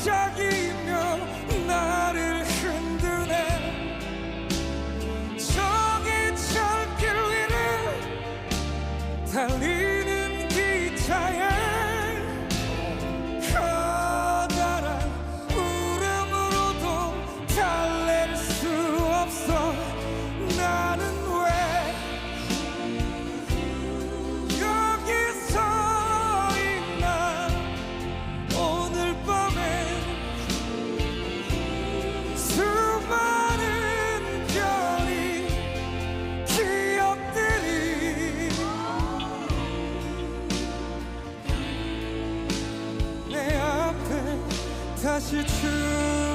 반짝이며 나를 흔드네. 저기 철길 위를 달리는 기차에 Is it true?